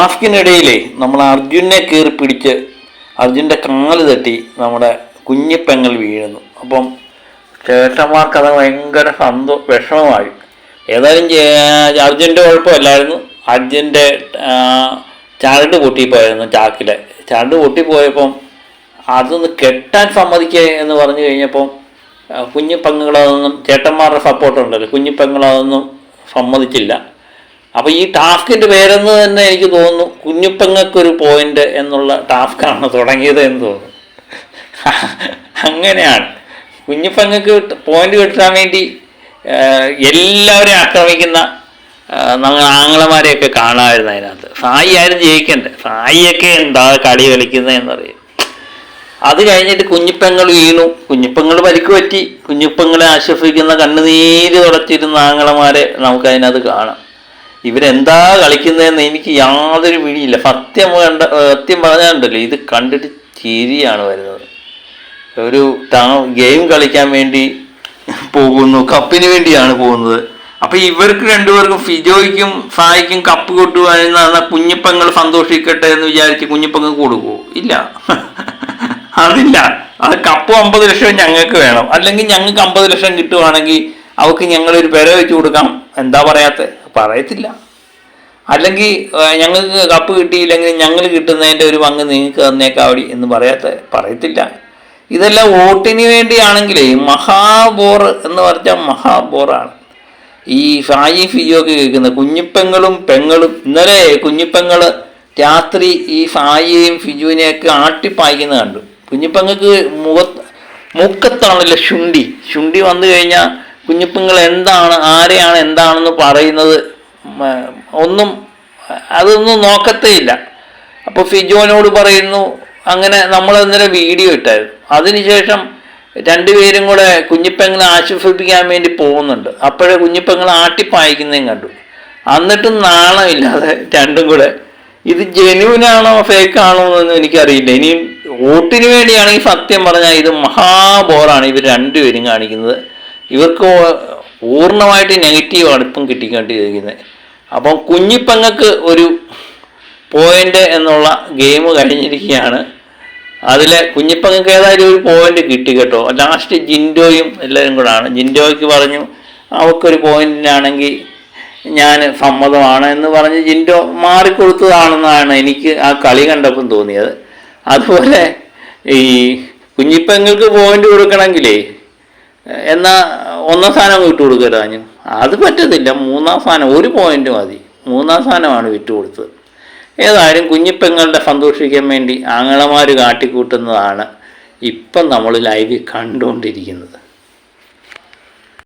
മാസ്കിനിടയിലേ നമ്മൾ അർജുനെ കീറി പിടിച്ച് അർജുന്റെ കാൽ തട്ടി നമ്മുടെ കുഞ്ഞിപ്പെങ്ങൾ വീഴുന്നു. അപ്പം ചേട്ടന്മാർക്ക് അത് ഭയങ്കര സന്തോ വിഷമമായി. ഏതായാലും അർജുന്റെ കുഴപ്പമല്ലായിരുന്നു. അർജുന്റെ ചരട് പൊട്ടിപ്പോയായിരുന്നു ചാക്കിലെ. ചരട് പൊട്ടിപ്പോയപ്പം അതൊന്ന് കെട്ടാൻ സമ്മതിക്കുക എന്ന് പറഞ്ഞു കഴിഞ്ഞപ്പം ആ, കുഞ്ഞു പെങ്ങളതൊന്നും ചേട്ടന്മാരുടെ സപ്പോർട്ടുണ്ടല്ലോ കുഞ്ഞു പെങ്ങളതൊന്നും സമ്മതിച്ചില്ല. അപ്പോൾ ഈ ടാസ്കിന്റെ പേരെന്ന് തന്നെ എനിക്ക് തോന്നുന്നു കുഞ്ഞുപ്പെങ്ങൾക്കൊരു പോയിന്റ് എന്നുള്ള ടാസ്ക്കാണ് തുടങ്ങിയത് എന്ന് തോന്നുന്നു. അങ്ങനെയാണ്. കുഞ്ഞുപ്പെങ്ങൾക്ക് പോയിന്റ് കിട്ടാൻ വേണ്ടി എല്ലാവരെയും ആക്രമിക്കുന്ന നമ്മൾ ആങ്ങളമാരെയൊക്കെ കാണാമായിരുന്നു അതിനകത്ത്. സായി ആരും ജയിക്കണ്ടേ? സായിയൊക്കെ എന്താ കളി കളിക്കുന്നത് എന്നറിയും. അത് കഴിഞ്ഞിട്ട് കുഞ്ഞിപ്പങ്ങൾ വീണു. കുഞ്ഞിപ്പങ്ങൾ പരിക്ക് പറ്റി. കുഞ്ഞിപ്പങ്ങളെ ആശ്വസിക്കുന്ന കണ്ണുനീര് തുടച്ചിരുന്ന ആങ്ങളമാരെ നമുക്ക് അതിനകത്ത് കാണാം. ഇവരെന്താ കളിക്കുന്നതെന്ന് എനിക്ക് യാതൊരു പിടിയില്ല. സത്യം കണ്ട സത്യം പറഞ്ഞാലുണ്ടല്ലോ ഇത് കണ്ടിട്ട് ചിരിയാണ് വരുന്നത്. ഒരു ഗെയിം കളിക്കാൻ വേണ്ടി പോകുന്നു കപ്പിന് വേണ്ടിയാണ് പോകുന്നത്. അപ്പൊ ഇവർക്ക് രണ്ടുപേർക്കും ഫിജോയ്ക്കും സായിക്കും കപ്പ് കൊട്ടുവാനെന്ന കുഞ്ഞിപ്പങ്ങൾ സന്തോഷിക്കട്ടെ എന്ന് വിചാരിച്ച് കുഞ്ഞിപ്പങ്ങൾ കൊടുക്കുമോ ഇല്ല. അതില്ല. അത് കപ്പ് അമ്പത് ലക്ഷം ഞങ്ങൾക്ക് വേണം. അല്ലെങ്കിൽ ഞങ്ങൾക്ക് അമ്പത് ലക്ഷം കിട്ടുവാണെങ്കിൽ അവർക്ക് ഞങ്ങളൊരു വില വെച്ച് കൊടുക്കാം. എന്താ പറയാത്ത? പറയത്തില്ല. അല്ലെങ്കിൽ ഞങ്ങൾക്ക് കപ്പ് കിട്ടിയില്ലെങ്കിൽ ഞങ്ങൾ കിട്ടുന്നതിന്റെ ഒരു പങ്ക് നിങ്ങൾക്ക് തന്നേക്കാവടി എന്ന് പറയാത്ത പറയത്തില്ല. ഇതെല്ലാം വോട്ടിന് വേണ്ടിയാണെങ്കിലേ മഹാബോർ എന്ന് പറഞ്ഞാൽ മഹാബോറാണ്. ഈ ഫായി ഫിജോക്ക് കേൾക്കുന്ന കുഞ്ഞിപ്പെങ്ങളും പെങ്ങളും ഇന്നലെ കുഞ്ഞിപ്പെങ്ങൾ രാത്രി ഈ ഫായിയെയും ഫിജുവിനെയൊക്കെ ആട്ടിപ്പായിക്കുന്ന കണ്ടു. കുഞ്ഞിപ്പെങ്ങൾക്ക് മുഖ മുക്കത്താണല്ലോ ശുണ്ടി. ശുണ്ടി വന്നു കഴിഞ്ഞാൽ കുഞ്ഞിപ്പെങ്ങൾ എന്താണ് ആരെയാണ് എന്താണെന്ന് പറയുന്നത് ഒന്നും അതൊന്നും നോക്കത്തേ ഇല്ല അപ്പോൾ ഫിജോനോട് പറയുന്നു അങ്ങനെ നമ്മൾ ഇന്നലെ വീഡിയോ ഇട്ടായിരുന്നു. അതിനുശേഷം രണ്ടുപേരും കൂടെ കുഞ്ഞിപ്പെങ്ങളെ ആശ്വസിപ്പിക്കാൻ വേണ്ടി പോകുന്നുണ്ട്. അപ്പോഴേ കുഞ്ഞിപ്പെങ്ങൾ ആട്ടിപ്പായിക്കുന്നതും കണ്ടു. എന്നിട്ടും നാണമില്ലാതെ രണ്ടും കൂടെ. ഇത് ജെനുവിനാണോ ഫേക്ക് ആണോ എന്നൊന്നും എനിക്കറിയില്ല. ഇനിയും വോട്ടിന് വേണ്ടിയാണെങ്കിൽ സത്യം പറഞ്ഞാൽ ഇത് മഹാബോറാണ്. ഇവർ രണ്ടുപേരും കാണിക്കുന്നത്. ഇവർക്ക് പൂർണമായിട്ട് നെഗറ്റീവ് അടുപ്പം കിട്ടിക്കൊണ്ടിരിക്കുന്നത്. അപ്പം കുഞ്ഞിപ്പങ്ങൾക്ക് ഒരു പോയിന്റ് എന്നുള്ള ഗെയിം കഴിഞ്ഞിരിക്കുകയാണ്. അതിലെ കുഞ്ഞിപ്പങ്ങൾക്ക് ഏതായാലും ഒരു പോയിന്റ് കിട്ടി കേട്ടോ. ലാസ്റ്റ് ജിൻഡോയും എല്ലാവരും കൂടാണ് ജിൻഡോയ്ക്ക് പറഞ്ഞു അവൾക്കൊരു പോയിന്റിനാണെങ്കിൽ ഞാൻ സമ്മതമാണ് എന്ന് പറഞ്ഞ് ജിൻഡോ മാറിക്കൊടുത്തതാണെന്നാണ് എനിക്ക് ആ കളി കണ്ടപ്പം തോന്നിയത്. അതുപോലെ ഈ കുഞ്ഞിപ്പങ്ങൾക്ക് പോയിന്റ് കൊടുക്കണമെങ്കിലേ എന്നാ ഒന്നാം സ്ഥാനം വിട്ടു കൊടുക്കരാഞ്ഞു അത് പറ്റത്തില്ല. മൂന്നാം സ്ഥാനം ഒരു പോയിന്റ് മതി. മൂന്നാം സ്ഥാനമാണ് വിട്ടുകൊടുത്തത് ഏതായാലും കുഞ്ഞിപ്പെങ്ങളുടെ സന്തോഷിക്കാൻ വേണ്ടി ആങ്ങളമാർ കാട്ടിക്കൂട്ടുന്നതാണ് ഇപ്പം നമ്മൾ ലൈവിൽ കണ്ടുകൊണ്ടിരിക്കുന്നത്.